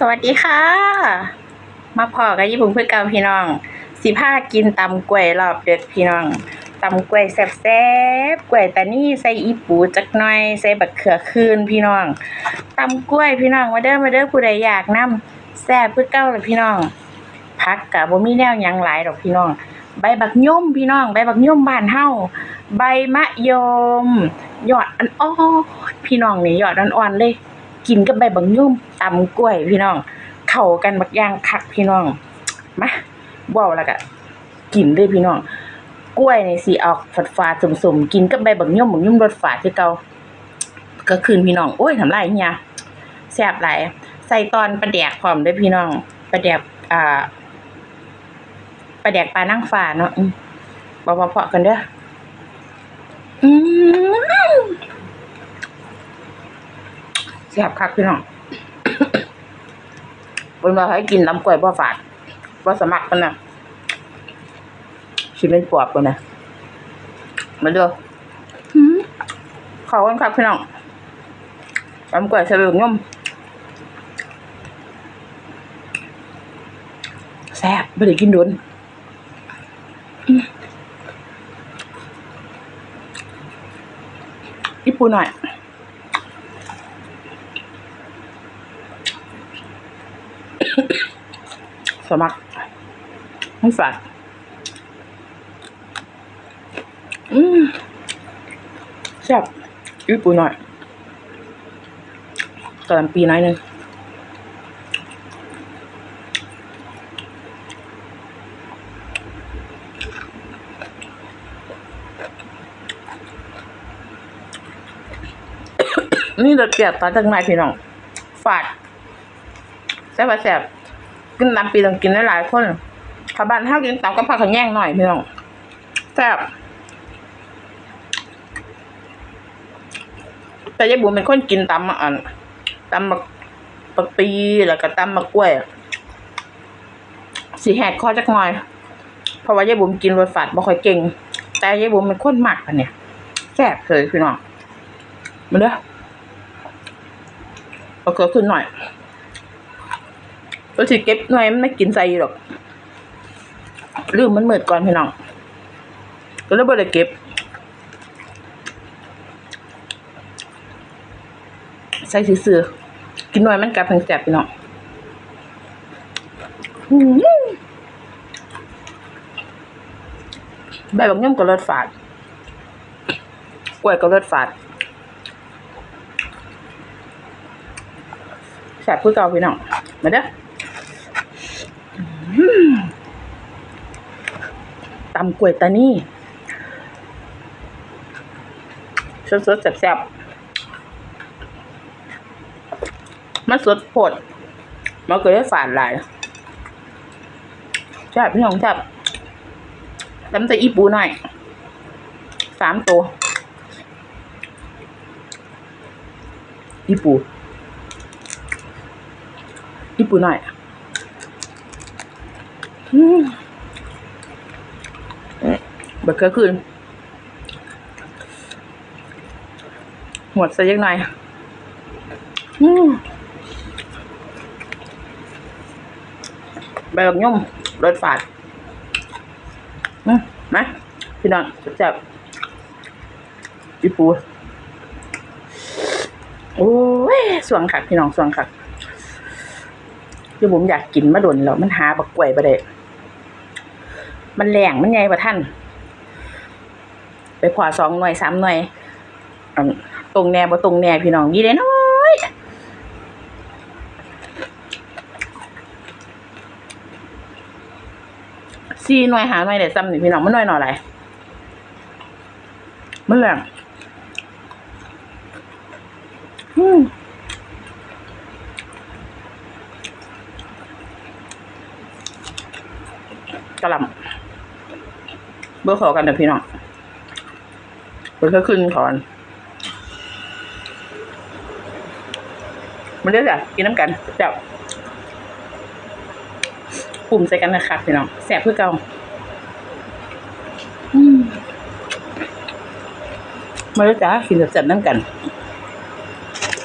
สวัสดีค่ะ มาพอกับญี่ปุ่นเพื่อเก่าพี่น้อง สิพากินตำกล้วยรอบเด็ดพี่น้องตำกล้วยแซ่บๆกล้วยตานี่ใส่อีปูจักหน่อยใส่บักเขือคืนพี่น้องตำกล้วยพี่น้องมาเด้อมาเด้อผู้ใดอยากนํแซ่บเพื่อเก่าเลยพี่น้องพักกะบ่มีแนวยังหลายดอกพี่น้อง ใบบักย่อมพี่น้อง ใบบักย่อมบานเฮาใบมะยม ยอดอ่อนๆพี่น้องนี่ยอดอ่อนๆเลย กินกับใบบักย่อมตำกล้วยพี่น้อง เข้ากันบักย่างคักพี่น้องมาว้าแล้วก็กินเลยพี่น้อง กล้วยในสิออกฝาดฝาดสมๆกินกับใบบักย่อมบักย่อมรสฝาดคือเกาก็คืนพี่น้องโอ้ยทำลายเฮียแซ่บหลายใส่ตอนปลาแดกพร้อมด้วยพี่น้องปลาแดกอ่าปลาแดกปลานั่งฟ้าเนาะบ่บ่พอกันเด้ออืมแซ่บคักพี่น้องเพิ่นว่าให้กินน้ำกล้วยบ่ฝาดบ่สมัครเพิ่นน่ะสิเป็นปอบเพิ่นน่ะมาเด้อหืมขอบคุณครับพี่น้องน้ำกล้วยใส่ใบบักย่อมแซ่บบ่ได้กินโดนอืมอีปูหน่อย สมัครไม่ฝาดอืมแซ่บอีปูหน่อยกำลังปีน้อยหนึงนี่เราเกลียดตาตั้งในพี่น้องฝาดแซ่บแซ่บ กินตามปีต้องกินได้หลายคนถ้าบ้านเฮากินตากับผักขะแยงหน่อยพี่น้องแซ่บแต่ยายบุ๋มเป็นคนกินตำอันตำมักปักปีแล้วก็ตำมักกล้วยสีแหกคอจักหน่อย เพราะว่ายายบุ๋มกินรสฝาดบ่ค่อยเก่ง แต่ยายบุ๋มเป็นคนหมักอันเนี่ยแซ่บเลยพี่น้องมาเด้อเอาเกลือขึ้นหน่อย ก็สิเก็บหน่อยมันไม่กินใส่หรอกลืมมันเหมือดก่อนพี่น้องก็เลยบ่ได้เก็บใส่ซื่อๆกินหน่อยมันกลับทางแสบพี่น้องใบบักย่อมกับรสฝาดกล้วยกับรสฝาดแสบคือเก่าพี่น้องมาเด้อ ตำกล้วยตานี่สดสดๆแซ่บๆมันสดโพดมันก็ได้ฝาดหลายแซ่บพี่น้องแซ่บตำแต่อีปูหน่อยสามตัวอีปูอีปูหน่อยอืม บิกเกอร์คืนหมดซะยังหน่อยอืมใบบักย่มรสฝาดอืมาพี่น้องจับอีปู โอ้ยสวงคักพี่น้องสวงคักคือผมอยากกินมะดนแล้วมันหาบักกล้วยบ่ได้มันแรงมันใหญ่บ่ท่าน ไปขวาสองหน่วยสามหน่วยตรงแน่บ่ตรงแน่พี่น้องยี่เด้น้อยสี่หน่วยหาหน่วยได้ซ้ำนี่พี่น้องมันหน่วยหน่อยอะไรมันแรงอืมกระลำเบอร์ขอกันเดี๋ยวพี่น้อง เบอร์แค่ขึ้นก่อน มันเรื่อยๆกินน้ำกันจับปุ่มใส่กันนะครับพี่น้องแสบเพื่อเก่ามมาเรื่อยๆกินแสบๆน้ำกัน